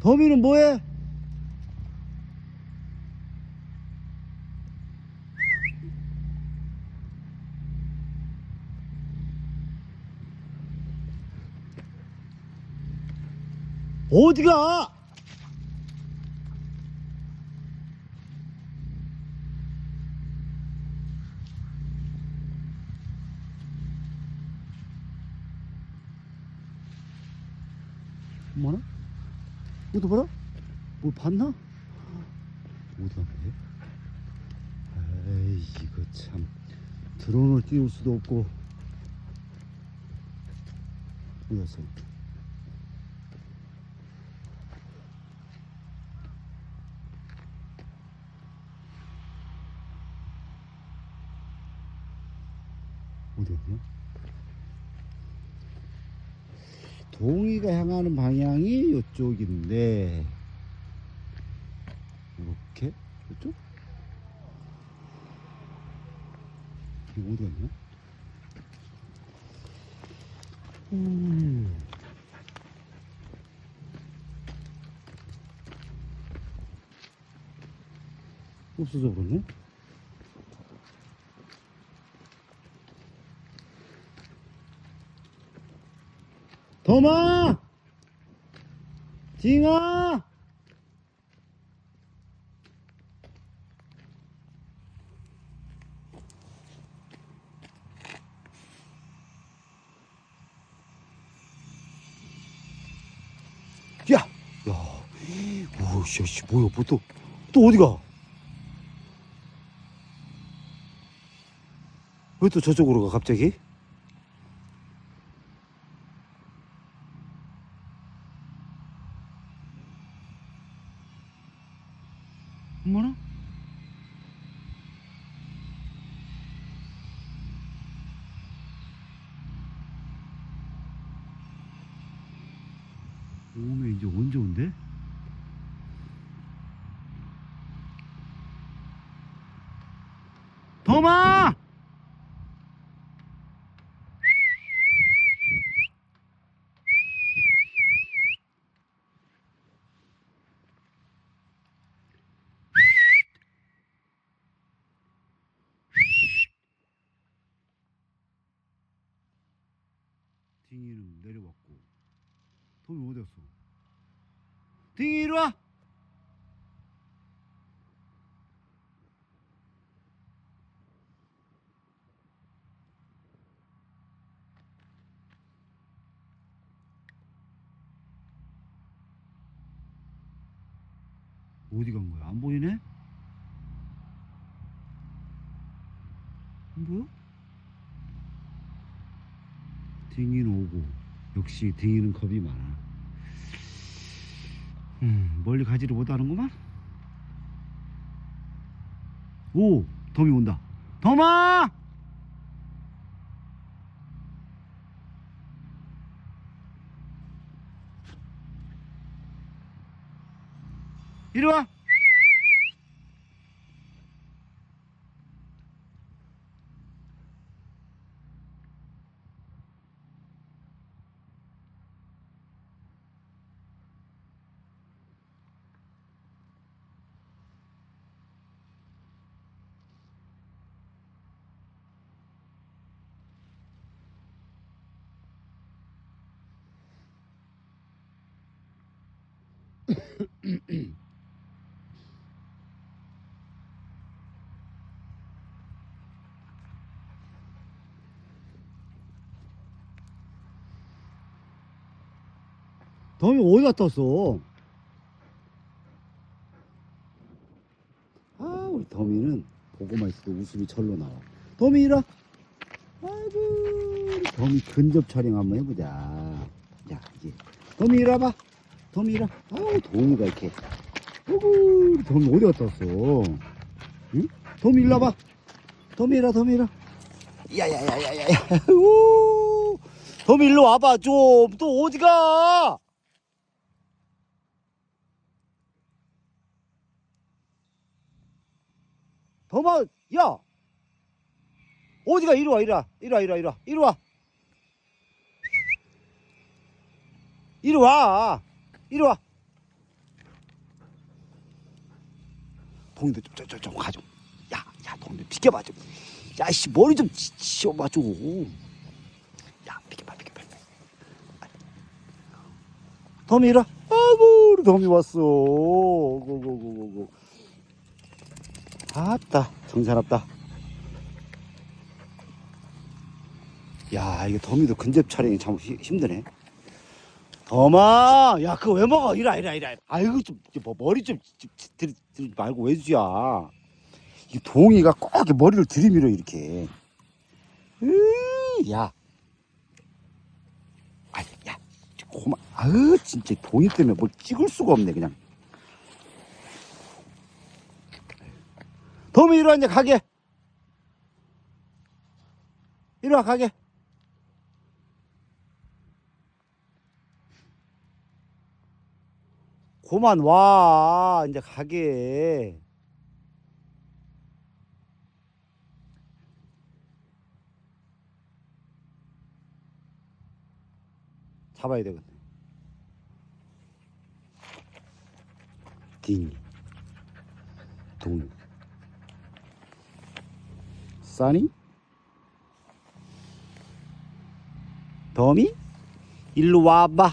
더미는 뭐해? 어디가? 뭐나? 이것도 봐라? 뭐 봤나? 갔네? 에이 이거 참 드론을 띄울 수도 없고 어디 갔어? 어디 갔냐? 동이가 향하는 방향이 이쪽인데 이렇게 이쪽? 이거 어디 갔냐? 음. 없어져 버렸네? 도마! 징아! 야! 야! 오, 씨, 씨, 뭐야, 뭐 또, 또 어디가? 왜 또 저쪽으로 가, 갑자기? 뭐나? 오메 이제 언제 온대? 도마! 딩이 는 내려왔고 돔이 어디 갔어? 딩이 이리 와! 어디 간 거야? 안 보이네? 안 보여? 딩이는 오고 역시 딩이는 겁이 많아. 음, 멀리 가지를 못하는구만. 오 덤이 온다. 덤아! 이리 와 덤이 어디 갔다 왔어? 아, 우리 덤이는 보고만 있어도 웃음이 절로 나와. 덤이 와. 아이고, 덤이 근접 촬영 한번 해보자. 야, 이제. 덤이 와봐. 이리 와. 아우, 덤이가 이렇게. 우리 덤이 어디 갔다 왔어? 응? 덤이 이리 와, 덤이 이리 와. 야야야야야야. 우 덤이 일로 와봐, 좀. 또 어디 가? 더마 야 어디가 이리 와 이리 와 이리 와 이리 와 이리 와 이리 와 이리 와 이리 와. 동이도 좀, 좀, 좀, 가좀 야, 야, 동이도 비켜봐 좀. 야, 씨, 머리 좀 치워봐 좀. 야, 비켜봐, 비켜봐. 덤이 이리 와. 아고, 우리 덤이 왔어. 고고고고고. 아따, 정신없다. 야, 이게 덤이도 근접 촬영이 참 힘드네. 도마, 야, 그거 왜 먹어? 이라, 이라, 이라. 아이고, 좀, 좀 뭐, 머리 좀, 좀 들, 들 말고 왜주야. 이 동이가 꼭 이렇게 머리를 들이밀어, 이렇게. 으, 야. 아, 야, 고마, 아으, 진짜 동이 때문에 뭘 찍을 수가 없네, 그냥. 이리 와, 이제 가게. 와, 가게. 고만 와 이제 가게. 잡아야 되거든 딩동 써니? 더미? 일로 와봐